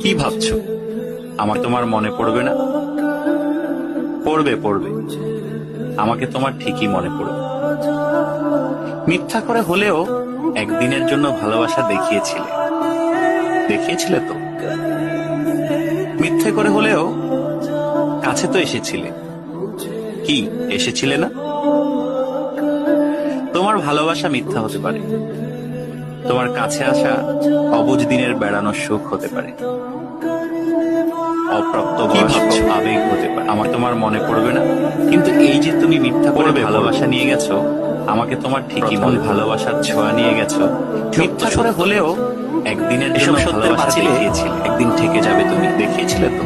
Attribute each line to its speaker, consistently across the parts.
Speaker 1: কি ভাবছ? আমার তোমার মনে পড়বে না? পড়বে পড়বে। আমাকে তোমার ঠিকই মনে পড়বে। মিথ্যা করে হলেও একদিনের জন্য ভালোবাসা দেখিয়েছিলে। দেখিয়েছিলে তো? মিথ্যে করে হলেও কাছে তো এসেছিলে। কি, এসেছিলে না? তোমার ভালোবাসা মিথ্যা হতে পারে। তোমার কাছে আসা অবুজ দিনের বেড়ানোর সুখ হতে পারে। অপ্রাপ্ত বয়স্ক আবেগ হতে পারে। আমার তোমার মনে পড়বে না? কিন্তু এই যে তুমি মিথ্যা করে ভালোবাসা নিয়ে গেছো আমাকে তোমার ঠিকই মনে ভালোবাসার ছোঁয়া নিয়ে গেছো। মিথ্যা করে হলেও একদিনের জন্য ভালোবাসা দেখিয়েছিলে। একদিন থেকে যাবে তুমি দেখিয়েছিলে তো?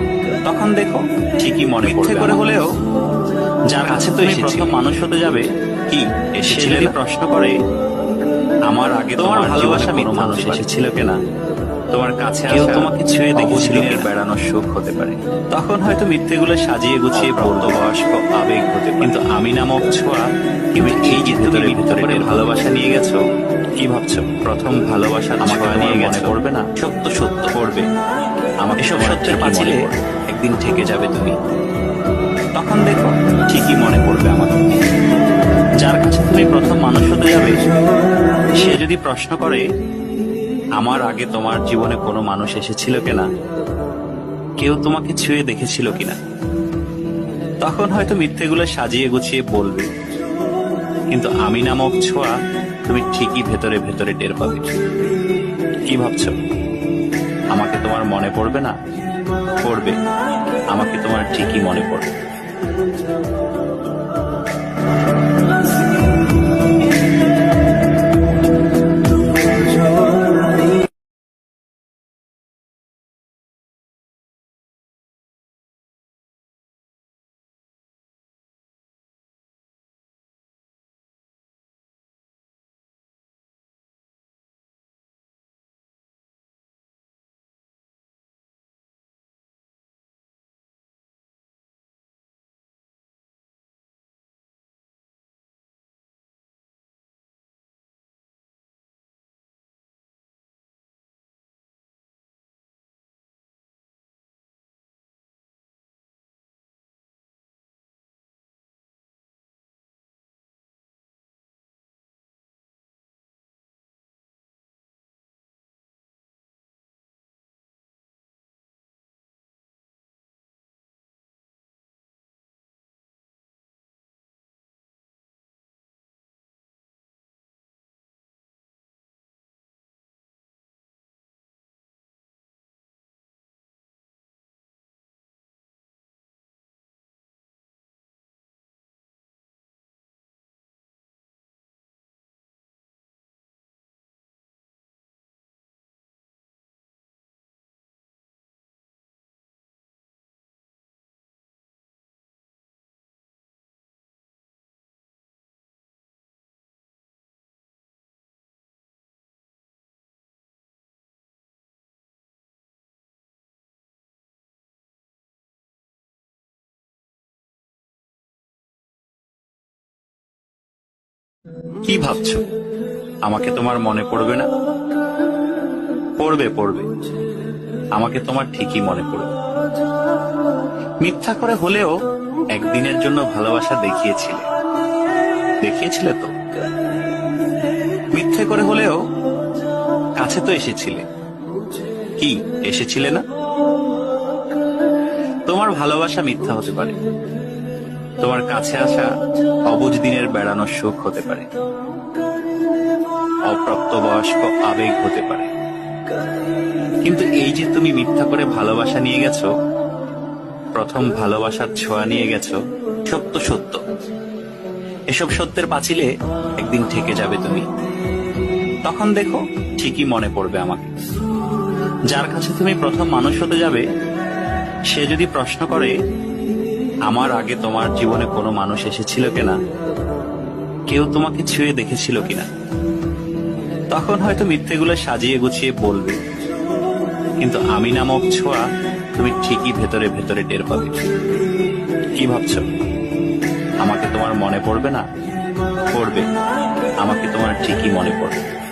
Speaker 1: তখন দেখো ঠিকই মনে মিথ্যে করে হলেও যার কাছে তো প্রথম মানুষ হতে যাবে কি এসেছিলে প্রশ্ন করে আমার আগে তোমার ভালোবাসা মিথ্যা মানুষ এসেছিল কিনা? তোমার কাছে কেউ তোমাকে ছুঁয়ে দেখেছিল বেড়ানোর সুখ হতে পারে। তখন হয়তো মিথ্যেগুলো সাজিয়ে গুছিয়ে বলতো বয়স্ক আবেগ হতে কিন্তু আমি নামক ছোঁয়া কিন্তু এই যে ভিতরে ভিতরে ভালোবাসা নিয়ে গেছো। কি ভাবছ? প্রথম ভালোবাসা ছোঁয়া নিয়ে গেছে। পড়বে না। সত্য সত্য। পড়বে। আমাকে সব সত্যের পাঁচিলে একদিন থেকে যাবে তুমি। তখন দেখো ঠিকই মনে পড়বে আমাকে। যার কাছে তুমি প্রথম মানুষ হতে যাবে যদি প্রশ্ন করে, আমার আগে তোমার জীবনে কোনো মানুষ এসেছিল কিনা? কেউ তোমাকে ছুঁয়ে দেখেছিল কিনা? তখন হয়তো মিথ্যেগুলো সাজিয়ে গুছিয়ে বলবে, কিন্তু আমি নামক ছোঁয়া তুমি ঠিকই ভেতরে ভেতরে টের পাবে। কি ভাবছ? আমাকে তোমার মনে পড়বে না? পড়বে। আমাকে তোমার ঠিকই মনে পড়বে। কি ভাবছ? আমাকে তোমার মনে পড়বে না? পড়বে পড়বে। আমাকে তোমার ঠিকই মনে পড়বে। মিথ্যা করে হলেও একদিনের জন্য ভালোবাসা দেখিয়েছিলে। দেখিয়েছিলে তো? মিথ্যে করে হলেও কাছে তো এসেছিলে। কি, এসেছিলে না? তোমার ভালোবাসা মিথ্যা হতে পারে। তোমার কাছে আসা অবুজ দিনের বেড়ানোর সুখ হতে পারে। অপ্রাপ্ত বয়স্ক আবেগ হতে পারে। কিন্তু এই যে তুমি মিথ্যা করে ভালোবাসা নিয়ে গেছো, প্রথম ভালোবাসার ছোঁয়া নিয়ে গেছো, সত্য সত্য। এসব সত্যের পাঁচিলে একদিন থেকে যাবে তুমি। তখন দেখো ঠিকই মনে পড়বে আমাকে। যার কাছে তুমি প্রথম মানুষ হতে যাবে, সে যদি প্রশ্ন করে আমার আগে তোমার জীবনে কোনো মানুষ এসেছিল কিনা? কেউ তোমাকে ছুঁয়ে দেখেছিল কিনা? তখন হয়তো মিথ্যেগুলো সাজিয়ে গুছিয়ে বলবে। কিন্তু আমি নামক ছোঁয়া তুমি ঠিকই ভেতরে ভেতরে টের পাবে। কি ভাবছ? আমাকে তোমার মনে পড়বে না? পড়বে। আমাকে তোমার ঠিকই মনে পড়বে।